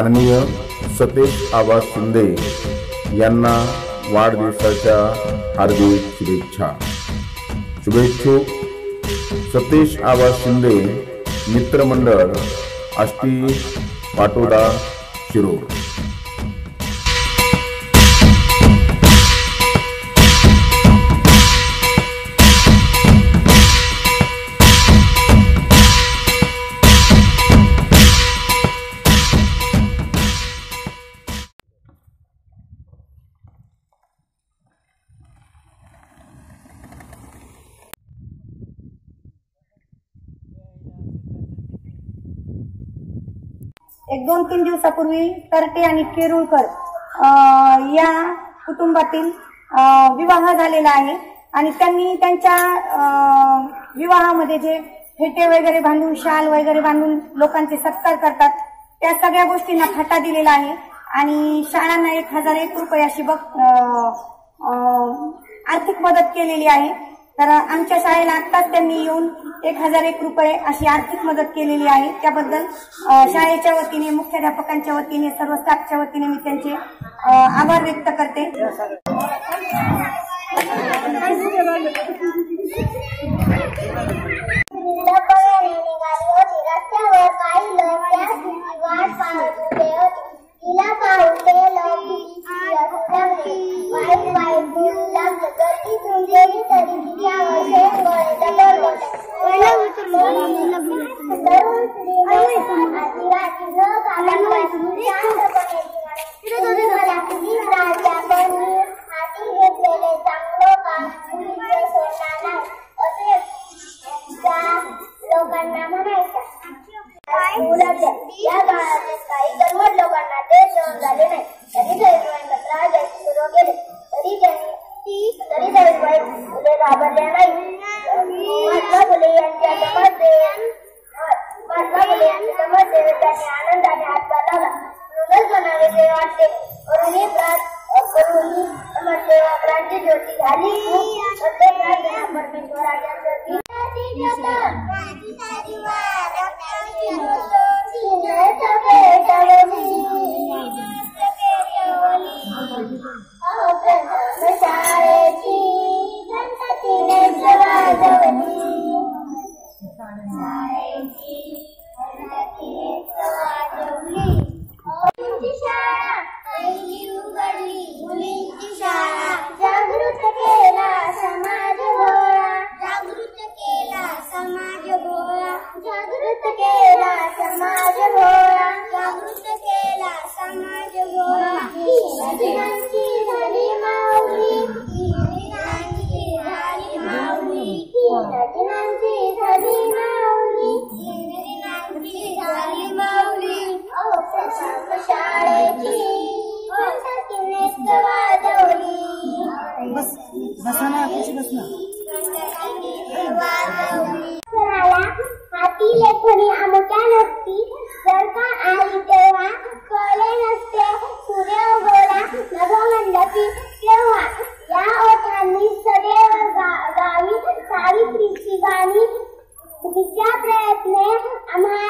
माननीय सतेश आबा शिंदे यांना वाढदिवसाच्या हार्दिक शुभेच्छा. शुभेच्छुक सतेश आबा शिंदे मित्रमंडळ आष्टी पाटोदा शिरोळ एक दोन तीन दिवसापूर्वी तरटे आणि केरुळकर या कुटुंबातील विवाह झालेला आहे. आणि त्यांनी त्यांच्या विवाहामध्ये जे फेटे वगैरे बांधून शाल वगैरे बांधून लोकांचे सत्कार करतात त्या सगळ्या गोष्टींना फाटा दिलेला आहे. आणि शाळांना एक हजार एक रुपये अशी बघ आर्थिक मदत केलेली आहे. तर आमच्या शाळेला आत्ताच त्यांनी येऊन एक हजार एक रुपये अशी आर्थिक मदत केलेली आहे. त्याबद्दल शाळेच्या वतीने मुख्याध्यापकांच्या वतीने सर्व स्टाफच्या वतीने मी त्यांचे आभार व्यक्त करते. निघाली आनंदाने हातभार लावला म्हणूनच म्हणावे ते वाटते. करुणी प्रात करुणी समाजसेवा क्रांती ज्योती झाली. प्रत्येक राज्यात परमेश्वराच्या प्रती शाळेची बस बसा ना कशी बसना हाती लेखणी अमुक्या नसती. जर का आली तेव्हा कळे नसते सूर्य उगवला नभ मंडपी तेव्हा. या ओठांनी सदैव गावी सावित्रीची गाणी. तिच्या प्रयत्ने आम्हाला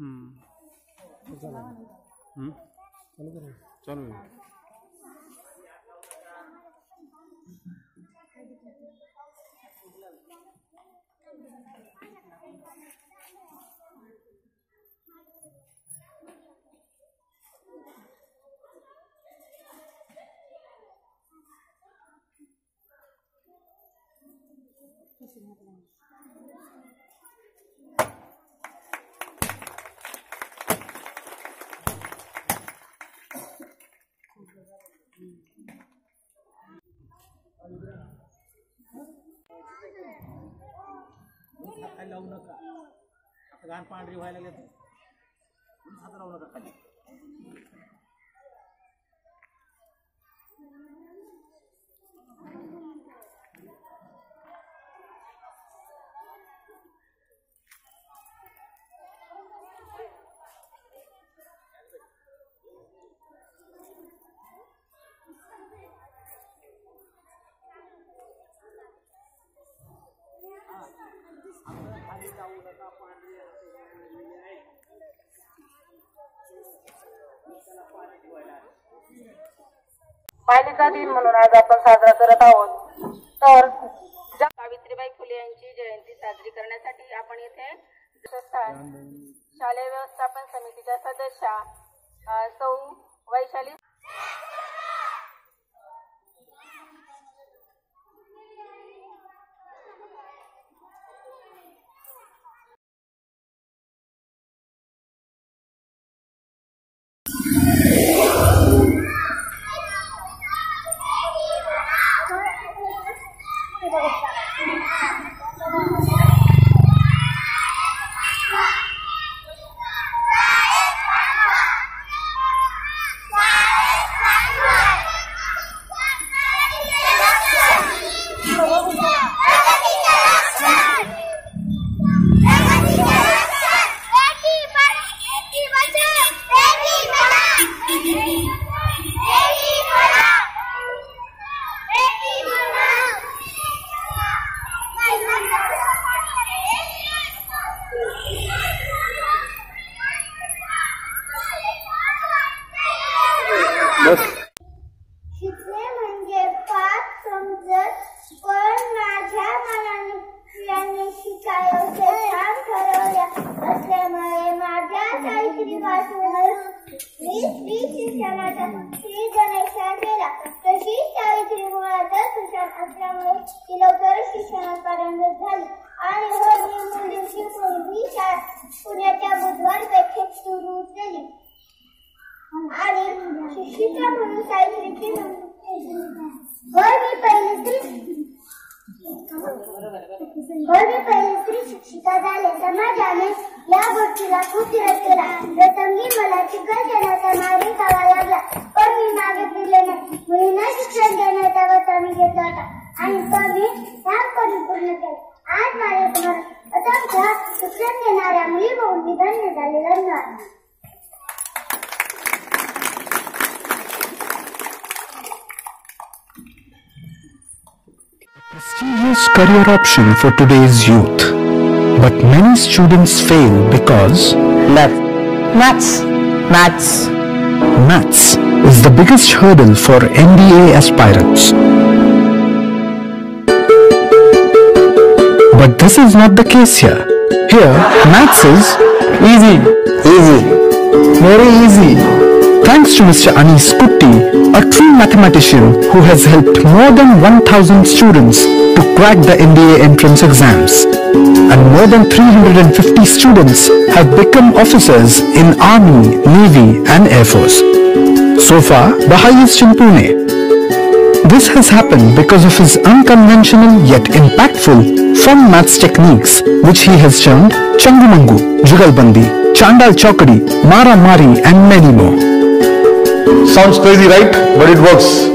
हम्म. हम्म? चालू आहे खाली घाण पांढरी व्हायला लागली. हात लावू नका. खाली लावू नका पांढरी हात लागलेली आहे त्याला पाणी ठेवायला आहे. मालिका दिन म्हणून आज आपण साजरा करत आहोत. तर सावित्रीबाई फुले यांची जयंती साजरी करण्यासाठी आपण इथे शालेय व्यवस्थापन समितीच्या सदस्या सौ वैशाली श्री शिक्षणाचा केला सावित्री असल्यामुळे ती लवकरच शिक्षणात पारंगत झाली आणि हळूहळू दिवशी शिकून पुण्याच्या बुधवार पेठेत सुरू केली आणि शिक्षिका म्हणून सावित्रीची career option for today's youth. But many students fail because Math. Maths. Maths. maths is the biggest hurdle for MBA aspirants. But this is not the case here. Here, maths is easy. Easy. Very easy. Thanks to Mr. Anis Kutti, a true mathematician who has helped more than 1000 students to crack the MBA entrance exams. And more than 350 students have become officers in Army, Navy and Air Force. So far, the highest in Pune. This has happened because of his unconventional yet impactful fun maths techniques which he has termed Changumangu, Jugalbandi, Chandal Chokadi, Mara Mari and many more. Sounds crazy, right? But it works.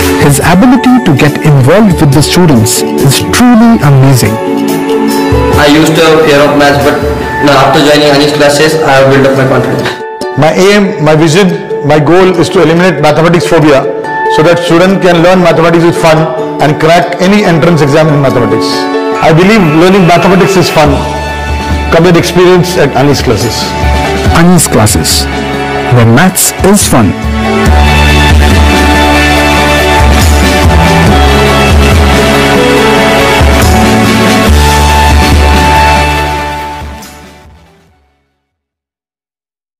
His ability to get involved with the students is truly amazing. I used to have fear of maths, but now after joining Anish classes, I have built up my confidence. My aim, my vision, my goal is to eliminate mathematics phobia so that students can learn mathematics with fun and crack any entrance exam in mathematics. I believe learning mathematics is fun. Come and experience at Anish classes. Ani's classes, where maths is fun.